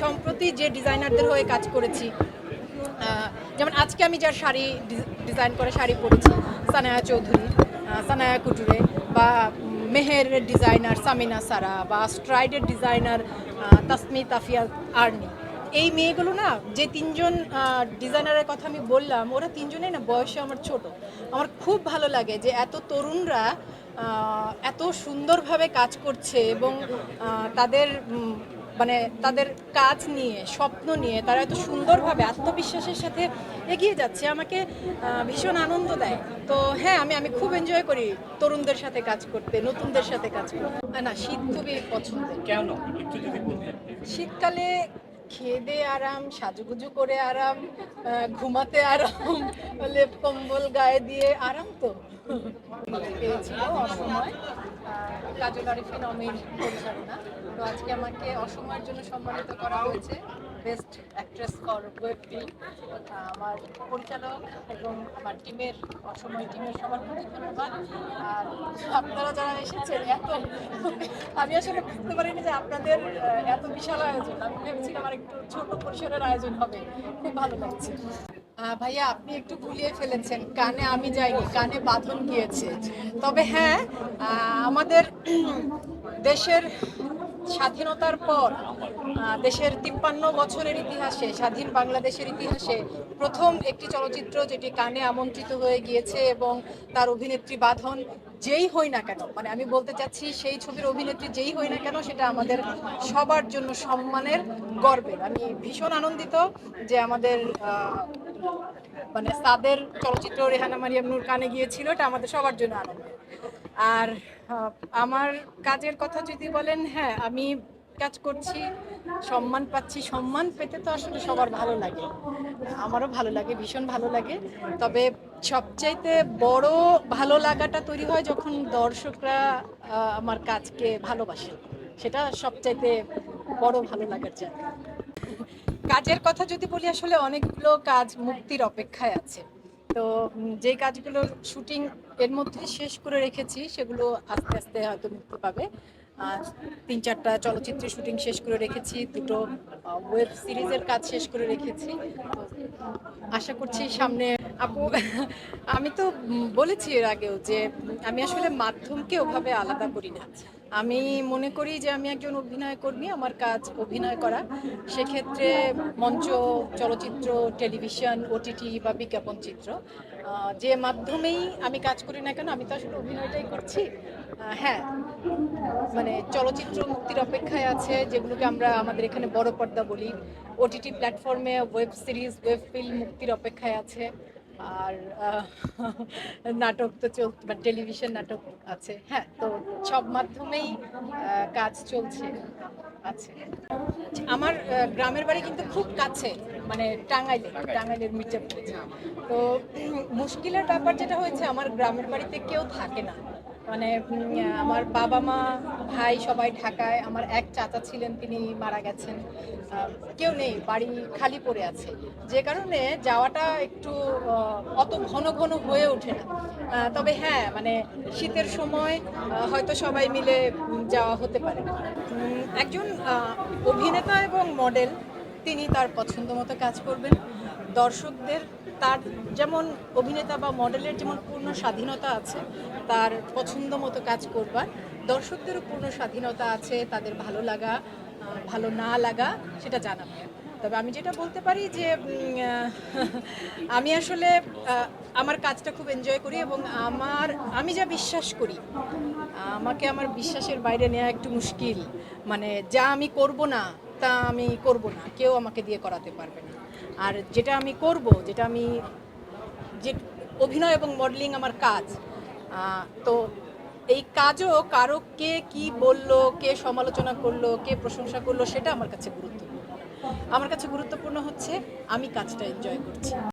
সম্প্রতি যে ডিজাইনারদের হয়ে কাজ করেছি যেমন আজকে আমি যার শাড়ি ডিজাইন করে শাড়ি পরেছি, সানায়া চৌধুরী সানায়া কুটুরে বা মেহের ডিজাইনার সামিনা সারা বা স্ট্রাইডের ডিজাইনার তাসমি তাফিয়া আর্নি। এই মেয়েগুলো না, যে তিনজন ডিজাইনারের কথা আমি বললাম, ওরা তিনজনেই না বয়সে আমার ছোট। আমার খুব ভালো লাগে যে এত তরুণরা এত সুন্দরভাবে কাজ করছে এবং তাদের মানে তাদের কাজ নিয়ে স্বপ্ন নিয়ে তারা এত সুন্দরভাবে আত্মবিশ্বাসের সাথে এগিয়ে যাচ্ছে আমাকে ভীষণ আনন্দ দেয়। তো হ্যাঁ আমি আমি খুব এনজয় করি তরুণদের সাথে কাজ করতে নতুনদের সাথে কাজ করতে। না শীত খুবই পছন্দ কেন? শীতকালে খেয়ে দিয়ে আরাম সাজুগুজু করে আরাম ঘুমাতে আরাম লেপ কম্বল গায়ে দিয়ে আরাম তো। পরিচালনা। তো আজকে আমাকে অসময়ের জন্য সম্মানিত করা হয়েছে বেস্ট অ্যাক্ট্রেস আমার পরিচালক এবং আমার টিমের, অসময় টিমের আর আপনারা যারা এসেছেন, এত আমি আসলে বুঝতে পারিনি যে আপনাদের এত বিশাল আয়োজন। আমি ভেবেছিলাম আমার একটু ছোট পরিসরের আয়োজন হবে। খুব ভালো লাগছে। ভাইয়া, আপনি একটু ভুলিয়ে ফেলেছেন। কানে আমি যাইনি, কানে বাঁধন গিয়েছে। তবে হ্যাঁ আমাদের দেশের স্বাধীনতার পর দেশের তিপ্পান্ন বছরের ইতিহাসে, স্বাধীন বাংলাদেশের ইতিহাসে প্রথম একটি চলচ্চিত্র যেটি কানে আমন্ত্রিত হয়ে গিয়েছে এবং তার অভিনেত্রী বাঁধন যেই হই না কেন মানে আমি বলতে চাচ্ছি সেই ছবির অভিনেত্রী যেই হই না কেন, সেটা আমাদের সবার জন্য সম্মানের গর্বের। আমি ভীষণ আনন্দিত যে আমাদের মানে তাদের চলচ্চিত্র রেহানা মারিয়াম নূর কানে গিয়েছিল, এটা আমাদের সবার জন্য আনন্দ আর আমার কাজের কথা যদি বলেন হ্যাঁ আমি কাজ করছি, সম্মান পাচ্ছি, সম্মান পেতে তো আসলে সবার ভালো লাগে। আমারও ভালো লাগে, ভীষণ ভালো লাগে। তবে সবচাইতে বড় ভালো লাগাটা তৈরি হয় যখন দর্শকরা আমার কাজকে ভালোবাসে। সেটা সবচাইতে বড় ভালো লাগার জায়গা। কাজের কথা যদি বলি, আসলে অনেকগুলো কাজ মুক্তির অপেক্ষায় আছে। তো যে কাজগুলো শুটিং এর মধ্যে শেষ করে রেখেছি, সেগুলো আস্তে আস্তে হয়তো মুক্তি পাবে। তিন চারটা চলচ্চিত্রের শুটিং শেষ করে রেখেছি, দুটো ওয়েব সিরিজের কাজ শেষ করে রেখেছি। আশা করছি সামনে আপু, আমি তো বলেছি এর আগেও যে, আমি আসলে মাধ্যমকে ওভাবে আলাদা করি না। আমি মনে করি যে আমি একজন অভিনয় কর্মী, আমার কাজ অভিনয় করা। সেক্ষেত্রে মঞ্চ, চলচ্চিত্র, টেলিভিশন ওটিটি বা বিজ্ঞাপন চিত্র যে মাধ্যমেই আমি কাজ করি না কেন, আমি তো আসলে অভিনয়টাই করছি। হ্যাঁ মানে চলচ্চিত্র মুক্তির অপেক্ষায় আছে, যেগুলোকে আমরা আমাদের এখানে বড় পর্দা বলি। ওটিটি প্ল্যাটফর্মে ওয়েব সিরিজ ওয়েব ফিল্ম মুক্তির অপেক্ষায় আছে। আর নাটক তো চল বা টেলিভিশন নাটক আছে। হ্যাঁ তো সব মাধ্যমেই কাজ চলছে আছে। আমার গ্রামের বাড়ি কিন্তু খুব কাছে মানে টাঙ্গাইলে টাঙ্গাইলের মির্জাপুরে। তো মুশকিলের ব্যাপার যেটা হয়েছে আমার গ্রামের বাড়িতে কেউ থাকে না। মানে আমার বাবা মা, ভাই সবাই ঢাকায়, আমার এক চাচা ছিলেন, তিনি মারা গেছেন। কেউ নেই, বাড়ি খালি পড়ে আছে। যে কারণে যাওয়াটা একটু অত ঘন ঘন হয়ে ওঠে না। তবে হ্যাঁ মানে শীতের সময় হয়তো সবাই মিলে যাওয়া হতে পারে। একজন অভিনেতা এবং মডেল, তিনি তার পছন্দ মতো কাজ করবেন। দর্শকদের তার যেমন অভিনেতা বা মডেলের যেমন পূর্ণ স্বাধীনতা আছে, তার পছন্দ মতো কাজ করবার, দর্শকদেরও পূর্ণ স্বাধীনতা আছে, তাদের ভালো লাগা ভালো না লাগা, সেটা জানাবে। তবে আমি যেটা বলতে পারি যে আমি আসলে আমার কাজটা খুব এনজয় করি এবং আমার, আমি যা বিশ্বাস করি, আমাকে আমার বিশ্বাসের বাইরে নেওয়া একটু মুশকিল। মানে যা আমি করব না, তা আমি করব না, কেউ আমাকে দিয়ে করাতে পারবে না। আর যেটা আমি করব, যেটা আমি যে অভিনয় এবং মডেলিং আমার কাজ তো এই কাজও কারও কে কি বলল, কে সমালোচনা করল, কে প্রশংসা করল, সেটা আমার কাছে গুরুত্বপূর্ণ। আমার কাছে গুরুত্বপূর্ণ হচ্ছে, আমি কাজটা এনজয় করছি।